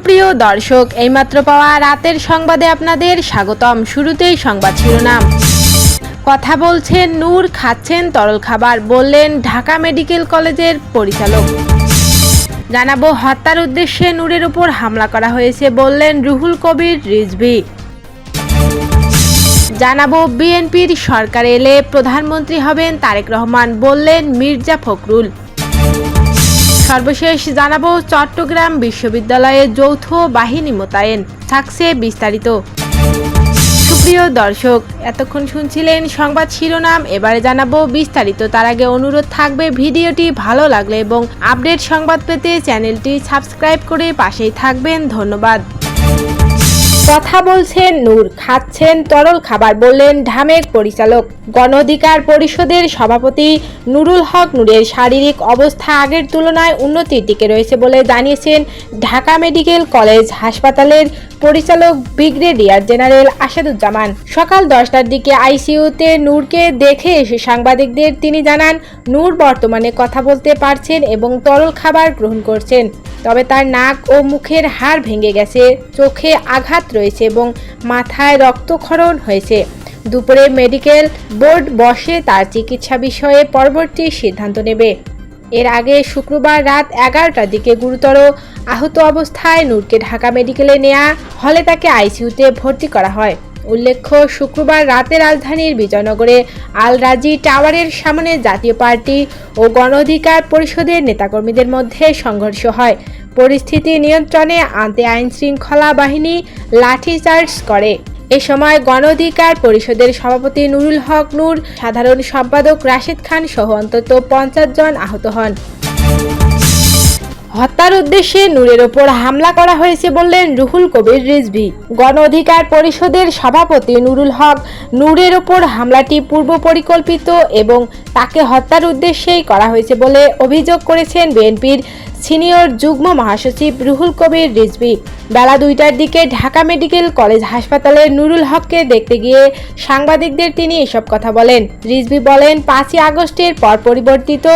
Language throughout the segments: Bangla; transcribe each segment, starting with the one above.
সুপ্রিয় দর্শক, এইমাত্র পাওয়া রাতের সংবাদে আপনাদের স্বাগতম। শুরুতেই সংবাদ শিরোনাম। কথা বলছেন, নূর খাচ্ছেন তরল খাবার, বললেন ঢাকা মেডিকেল কলেজের পরিচালক। জানাব, হত্যার উদ্দেশ্যে নূরের উপর হামলা করা হয়েছে, বললেন রুহুল কবির রিজভি। জানাব, বিএনপির সরকার এলে প্রধানমন্ত্রী হবেন তারেক রহমান, বললেন মির্জা ফখরুল। সর্বশেষ জানাব চট্টগ্রাম বিশ্ববিদ্যালয়ে যৌথ বাহিনী মোতায়েন, থাকছে বিস্তারিত। সুপ্রিয় দর্শক, এতক্ষণ শুনছিলেন সংবাদ শিরোনাম, এবারে জানাব বিস্তারিত। তার আগে অনুরোধ থাকবে, ভিডিওটি ভালো লাগলে এবং আপডেট সংবাদ পেতে চ্যানেলটি সাবস্ক্রাইব করে পাশেই থাকবেন। ধন্যবাদ। কথা বলছেন নূর, খাচ্ছেন তরল খাবার বললেন ঢামেক পরিচালক। গণ অধিকার পরিষদের সভাপতি নুরুল হক নূরের শারীরিক অবস্থা আগের তুলনায় উন্নতির দিকে রয়েছে বলে জানিয়েছেন ঢাকা মেডিকেল কলেজ হাসপাতালের পরিচালক ব্রিগেডিয়ার জেনারেল আসাদুজ্জামান। সকাল দশটার দিকে আইসিইউতে নূরকে দেখে এসে সাংবাদিকদের তিনি জানান, নূর বর্তমানে কথা বলতে পারছেন এবং তরল খাবার গ্রহণ করছেন, তবে তার নাক ও মুখের হাড় ভেঙে গেছে, চোখে আঘাত রয়েছে এবং মাথায় রক্তক্ষরণ হয়েছে। দুপুরে মেডিকেল বোর্ড বসে তার চিকিৎসা বিষয়ে পরবর্তী সিদ্ধান্ত নেবে। এর আগে শুক্রবার রাত এগারোটার দিকে গুরুতর আহত অবস্থায় নূরকে ঢাকা মেডিকেলে নেয়া হলে তাকে আইসিইউতে ভর্তি করা হয়। উল্লেখ্য, শুক্রবার রাতে রাজধানীর বিজয়নগরে আল রাজি টাওয়ারের সামনে জাতীয় পার্টি ও গণ অধিকার পরিষদের নেতাকর্মীদের মধ্যে সংঘর্ষ হয়। পরিস্থিতি নিয়ন্ত্রণে আনতে আইন শৃঙ্খলা বাহিনী লাঠিচার্জ করে। এ সময় গণ অধিকার পরিষদের সভাপতি নুরুল হক নূর, সাধারণ সম্পাদক রাশেদ খান সহ অন্তত পঞ্চাশ জন আহত হন। হত্যার উদ্দেশ্যে নূরের ওপর হামলা করা হয়েছে বললেন রুহুল কবির রিজভি। গণ অধিকার পরিষদের সভাপতি নুরুল হক নূরের ওপর হামলাটি পূর্ব পরিকল্পিত এবং তাকে হত্যার উদ্দেশ্যেই করা হয়েছে বলে অভিযোগ করেছেন বিএনপির সিনিয়র যুগ্ম মহাসচিব রুহুল কবির রিজভি। বেলা দুইটার দিকে ঢাকা মেডিকেল কলেজ হাসপাতালে নুরুল হককে দেখতে গিয়ে সাংবাদিকদের তিনি এসব কথা বলেন। রিজভি বলেন, পাঁচই আগস্টের পর পরিবর্তিত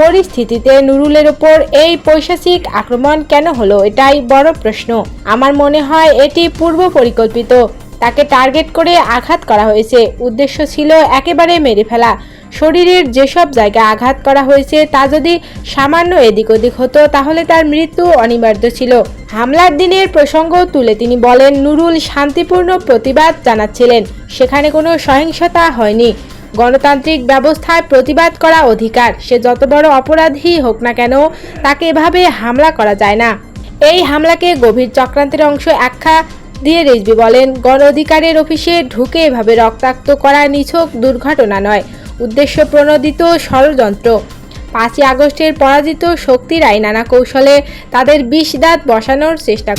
পরিস্থিতিতে নুরুলের ওপর এই পৈশাচিক আক্রমণ কেন হলো এটাই বড় প্রশ্ন। আমার মনে হয় এটি পূর্ব পরিকল্পিত। তাকে টার্গেট করে আঘাত করা হয়েছে। উদ্দেশ্য ছিল একেবারে মেরে ফেলা। শরীরের যেসব জায়গায় আঘাত করা হয়েছে তা যদি সামান্য এদিক ওদিক হতো, তাহলে তার মৃত্যু অনিবার্য ছিল। হামলার দিনের প্রসঙ্গ তুলে তিনি বলেন, নুরুল শান্তিপূর্ণ প্রতিবাদ জানাচ্ছিলেন। সেখানে কোনো সহিংসতা হয়নি। গণতান্ত্রিক ব্যবস্থায় প্রতিবাদ করা অধিকার, সে যত বড় অপরাধী হোক না কেন, তাকে এভাবে হামলা করা যায় না। এই হামলাকে গভীর চক্রান্তের অংশ আখ্যা দিয়ে রিজবি বলেন গণ অধিকারের অফিসে ঢুকে এভাবে রক্তাক্ত করা নিছক দুর্ঘটনা নয়। উদ্দেশ্য প্রণোদিত ষড়যন্ত্র। পাঁচই আগস্টের পরাজিত শক্তিরাই নানা কৌশলে তাদের বিষ দাঁত বসানোর চেষ্টা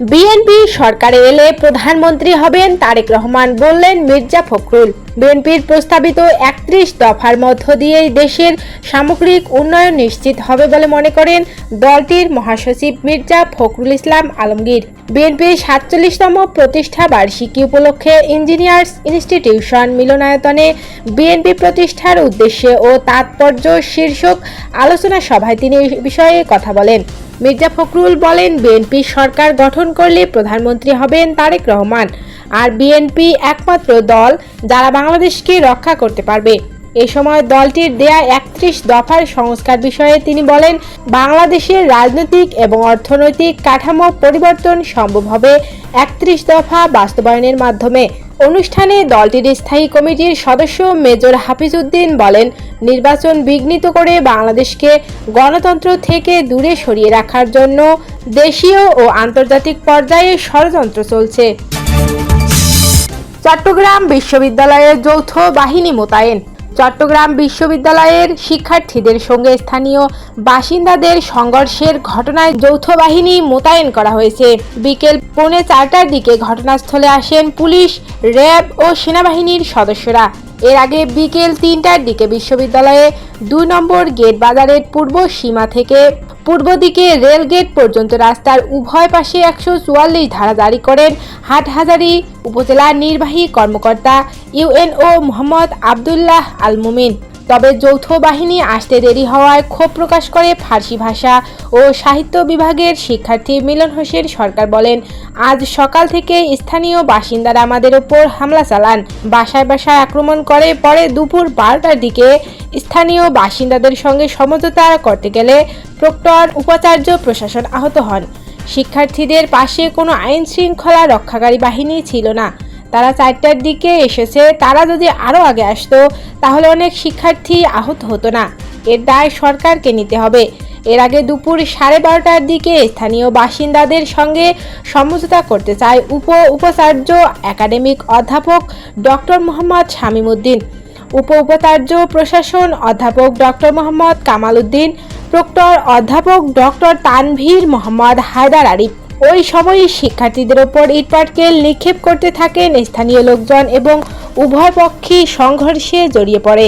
বিএনপি সরকারে এলে প্রধানমন্ত্রী হবেন তারেক রহমান বললেন মির্জা ফখরুল। বিএনপির প্রস্তাবিত একত্রিশ দফার মধ্য দিয়েই দেশের সামগ্রিক উন্নয়ন নিশ্চিত হবে বলে মনে করেন দলটির মহাসচিব মির্জা ফখরুল ইসলাম আলমগীর। বিএনপির সাতচল্লিশতম প্রতিষ্ঠা বার্ষিকী উপলক্ষে ইঞ্জিনিয়ার্স ইনস্টিটিউশন মিলনায়তনে বিএনপি প্রতিষ্ঠার উদ্দেশ্যে ও তাৎপর্য শীর্ষক আলোচনা সভায় তিনি বিষয়ে কথা বলেন। মির্জা ফখরুল বলেন, বিএনপি সরকার গঠন করলে প্রধানমন্ত্রী হবেন তারেক রহমান। আর বিএনপি একমাত্র দল যারা বাংলাদেশকে রক্ষা করতে পারবে। এ সময় দলটির দেয়া একত্রিশ দফার সংস্কার বিষয়ে তিনি বলেন, বাংলাদেশের রাজনৈতিক এবং অর্থনৈতিক কাঠামো পরিবর্তন সম্ভব হবে একত্রিশ দফা বাস্তবায়নের মাধ্যমে। অনুষ্ঠানে দলটির স্থায়ী কমিটির সদস্য মেজর হাফিজউদ্দিন বলেন, নির্বাচন বিঘ্নিত করে বাংলাদেশকে গণতন্ত্র থেকে দূরে সরিয়ে রাখার জন্য দেশীয় ও আন্তর্জাতিক পর্যায়ে ষড়যন্ত্র চলছে। চট্টগ্রাম বিশ্ববিদ্যালয়ের যৌথ বাহিনী মোতায়েন। চট্টগ্রাম বিশ্ববিদ্যালয়ের শিক্ষার্থীদের সঙ্গে স্থানীয় বাসিন্দাদের সংঘর্ষের ঘটনায় যৌথ বাহিনী মোতায়েন করা হয়েছে। বিকেল পৌনে চারটার দিকে ঘটনাস্থলে আসেন পুলিশ, র্যাব ও সেনাবাহিনীর সদস্যরা। এর আগে বিকেল তিনটার দিকে বিশ্ববিদ্যালয়ে দুই নম্বর গেট বাজারের পূর্ব সীমা থেকে পূর্ব দিকে রেলগেট পর্যন্ত রাস্তার উভয় পাশে একশো চুয়াল্লিশ ধারা জারি করেন হাটহাজারী উপজেলা নির্বাহী কর্মকর্তা ইউএনও মোহাম্মদ আবদুল্লাহ আল মুমিন তবে যৌথ বাহিনী আসতে দেরি হওয়ায় ক্ষোভ প্রকাশ করে ফার্সি ভাষা ও সাহিত্য বিভাগের শিক্ষার্থী মিলন হোসেন সরকার বলেন, আজ সকাল থেকে স্থানীয় বাসিন্দারা আমাদের ওপর হামলা চালান। বাসায় বাসায় আক্রমণ করে, পরে দুপুর বারোটার দিকে স্থানীয় বাসিন্দাদের সঙ্গে সমঝোতা করতে গেলে প্রক্টর উপাচার্য, প্রশাসন আহত হন। শিক্ষার্থীদের পাশে কোনো আইন শৃঙ্খলা রক্ষাকারী বাহিনী ছিল না। তারা চারটার দিকে এসেছে, তারা যদি আরও আগে আসতো, তাহলে অনেক শিক্ষার্থী আহত হতো না। এর দায় সরকারকে নিতে হবে। এর আগে দুপুর সাড়ে বারোটার দিকে স্থানীয় বাসিন্দাদের সঙ্গে সমঝোতা করতে চায় উপ উপাচার্য একাডেমিক অধ্যাপক ডক্টর মোহাম্মদ শামীমউদ্দিন উপ উপাচার্য, প্রশাসন অধ্যাপক ডক্টর মোহাম্মদ কামাল উদ্দিন প্রক্টর অধ্যাপক ডক্টর তানভীর মোহাম্মদ হায়দার আরিফ। ওই সময়ই শিক্ষার্থীদের ওপর ইটপাটকেল নিক্ষেপ করতে থাকেন স্থানীয় লোকজন এবং উভয় পক্ষে সংঘর্ষে জড়িয়ে পড়ে।